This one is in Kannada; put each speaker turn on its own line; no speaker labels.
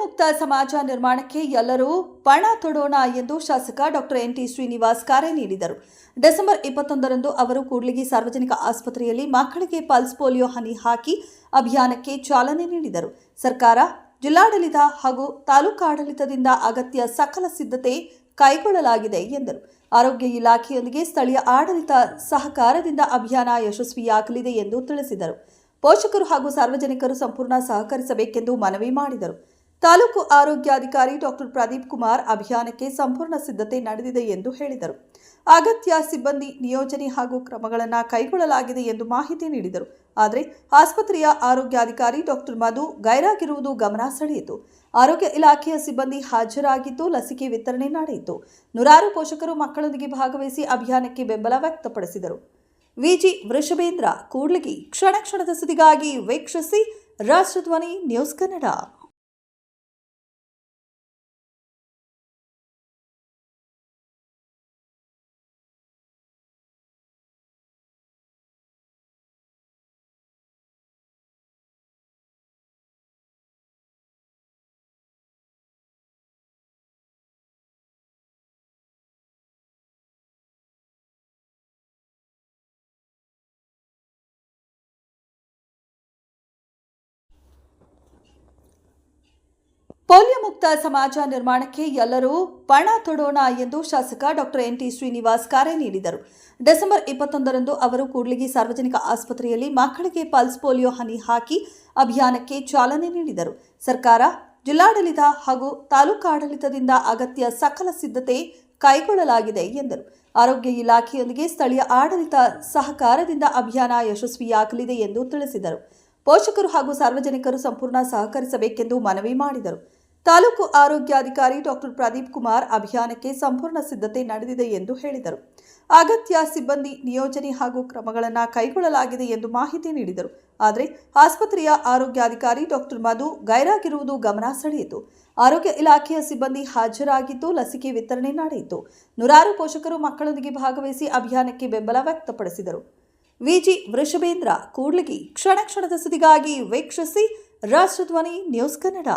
ಮುಕ್ತ ಸಮಾಜ ನಿರ್ಮಾಣಕ್ಕೆ ಎಲ್ಲರೂ ಪಣ ತೊಡೋಣ ಎಂದು ಶಾಸಕ ಡಾಕ್ಟರ್ ಎನ್ ಟಿ ಶ್ರೀನಿವಾಸ್ ಕರೆ ನೀಡಿದರು. ಡಿಸೆಂಬರ್ ಇಪ್ಪತ್ತೊಂದರಂದು ಅವರು ಕೂಡ್ಲಿಗಿ ಸಾರ್ವಜನಿಕ ಆಸ್ಪತ್ರೆಯಲ್ಲಿ ಮಕ್ಕಳಿಗೆ ಪಲ್ಸ್ ಪೋಲಿಯೋ ಹನಿ ಹಾಕಿ ಅಭಿಯಾನಕ್ಕೆ ಚಾಲನೆ ನೀಡಿದರು. ಸರ್ಕಾರ ಜಿಲ್ಲಾಡಳಿತ ಹಾಗೂ ತಾಲೂಕಾಡಳಿತದಿಂದ ಅಗತ್ಯ ಸಕಲ ಸಿದ್ಧತೆ ಕೈಗೊಳ್ಳಲಾಗಿದೆ ಎಂದರು. ಆರೋಗ್ಯ ಇಲಾಖೆಯೊಂದಿಗೆ ಸ್ಥಳೀಯ ಆಡಳಿತ ಸಹಕಾರದಿಂದ ಅಭಿಯಾನ ಯಶಸ್ವಿಯಾಗಲಿದೆ ಎಂದು ತಿಳಿಸಿದರು. ಪೋಷಕರು ಹಾಗೂ ಸಾರ್ವಜನಿಕರು ಸಂಪೂರ್ಣ ಸಹಕರಿಸಬೇಕೆಂದು ಮನವಿ ಮಾಡಿದರು. ತಾಲೂಕು ಆರೋಗ್ಯಾಧಿಕಾರಿ ಡಾಕ್ಟರ್ ಪ್ರದೀಪ್ ಕುಮಾರ್ ಅಭಿಯಾನಕ್ಕೆ ಸಂಪೂರ್ಣ ಸಿದ್ಧತೆ ನಡೆದಿದೆ ಎಂದು ಹೇಳಿದರು. ಅಗತ್ಯ ಸಿಬ್ಬಂದಿ ನಿಯೋಜನೆ ಹಾಗೂ ಕ್ರಮಗಳನ್ನು ಕೈಗೊಳ್ಳಲಾಗಿದೆ ಎಂದು ಮಾಹಿತಿ ನೀಡಿದರು. ಆದರೆ ಆಸ್ಪತ್ರೆಯ ಆರೋಗ್ಯಾಧಿಕಾರಿ ಡಾಕ್ಟರ್ ಮಧು ಗೈರಾಗಿರುವುದು ಗಮನ ಸೆಳೆಯಿತು. ಆರೋಗ್ಯ ಇಲಾಖೆಯ ಸಿಬ್ಬಂದಿ ಹಾಜರಾಗಿದ್ದು ಲಸಿಕೆ ವಿತರಣೆ ನಡೆಯಿತು. ನೂರಾರು ಪೋಷಕರು ಮಕ್ಕಳೊಂದಿಗೆ ಭಾಗವಹಿಸಿ ಅಭಿಯಾನಕ್ಕೆ ಬೆಂಬಲ ವ್ಯಕ್ತಪಡಿಸಿದರು. ವಿಜಿ ವೃಷಭೇಂದ್ರ ಕೂಡ್ಲಿಗಿ ಕ್ಷಣ ಕ್ಷಣದ ಸುದ್ದಿಗಾಗಿ ವೀಕ್ಷಿಸಿ ರಾಷ್ಟ್ರಧ್ವನಿ ನ್ಯೂಸ್ ಕನ್ನಡ. ಪೋಲಿಯೋ ಮುಕ್ತ ಸಮಾಜ ನಿರ್ಮಾಣಕ್ಕೆ ಎಲ್ಲರೂ ಪಣ ತೊಡೋಣ ಎಂದು ಶಾಸಕ ಡಾಕ್ಟರ್ ಎನ್ ಟಿ ಶ್ರೀನಿವಾಸ್ ಕರೆ ನೀಡಿದರು. ಡಿಸೆಂಬರ್ ಇಪ್ಪತ್ತೊಂದರಂದು ಅವರು ಕೂಡ್ಲಿಗಿ ಸಾರ್ವಜನಿಕ ಆಸ್ಪತ್ರೆಯಲ್ಲಿ ಮಕ್ಕಳಿಗೆ ಪಲ್ಸ್ ಪೋಲಿಯೋ ಹನಿ ಹಾಕಿ ಅಭಿಯಾನಕ್ಕೆ ಚಾಲನೆ ನೀಡಿದರು. ಸರ್ಕಾರ ಜಿಲ್ಲಾಡಳಿತ ಹಾಗೂ ತಾಲೂಕಾಡಳಿತದಿಂದ ಅಗತ್ಯ ಸಕಲ ಸಿದ್ಧತೆ ಕೈಗೊಳ್ಳಲಾಗಿದೆ ಎಂದರು. ಆರೋಗ್ಯ ಇಲಾಖೆಯೊಂದಿಗೆ ಸ್ಥಳೀಯ ಆಡಳಿತ ಸಹಕಾರದಿಂದ ಅಭಿಯಾನ ಯಶಸ್ವಿಯಾಗಲಿದೆ ಎಂದು ತಿಳಿಸಿದರು. ಪೋಷಕರು ಹಾಗೂ ಸಾರ್ವಜನಿಕರು ಸಂಪೂರ್ಣ ಸಹಕರಿಸಬೇಕೆಂದು ಮನವಿ ಮಾಡಿದರು. ತಾಲೂಕು ಆರೋಗ್ಯಾಧಿಕಾರಿ ಡಾಕ್ಟರ್ ಪ್ರದೀಪ್ ಕುಮಾರ್ ಅಭಿಯಾನಕ್ಕೆ ಸಂಪೂರ್ಣ ಸಿದ್ಧತೆ ನಡೆದಿದೆ ಎಂದು ಹೇಳಿದರು. ಅಗತ್ಯ ಸಿಬ್ಬಂದಿ ನಿಯೋಜನೆ ಹಾಗೂ ಕ್ರಮಗಳನ್ನು ಕೈಗೊಳ್ಳಲಾಗಿದೆ ಎಂದು ಮಾಹಿತಿ ನೀಡಿದರು. ಆದರೆ ಆಸ್ಪತ್ರೆಯ ಆರೋಗ್ಯಾಧಿಕಾರಿ ಡಾಕ್ಟರ್ ಮಧು ಗೈರಾಗಿರುವುದು ಗಮನ ಸೆಳೆಯಿತು. ಆರೋಗ್ಯ ಇಲಾಖೆಯ ಸಿಬ್ಬಂದಿ ಹಾಜರಾಗಿದ್ದು ಲಸಿಕೆ ವಿತರಣೆ ನಡೆಯಿತು. ನೂರಾರು ಪೋಷಕರು ಮಕ್ಕಳೊಂದಿಗೆ ಭಾಗವಹಿಸಿ ಅಭಿಯಾನಕ್ಕೆ ಬೆಂಬಲ ವ್ಯಕ್ತಪಡಿಸಿದರು. ವಿಜಿ ವೃಷಭೇಂದ್ರ ಕೂಡ್ಲಿಗಿ ಕ್ಷಣ ಕ್ಷಣದ ಸುದ್ದಿಗಾಗಿ ವೀಕ್ಷಿಸಿ ರಾಷ್ಟ್ರಧ್ವನಿ ನ್ಯೂಸ್ ಕನ್ನಡ.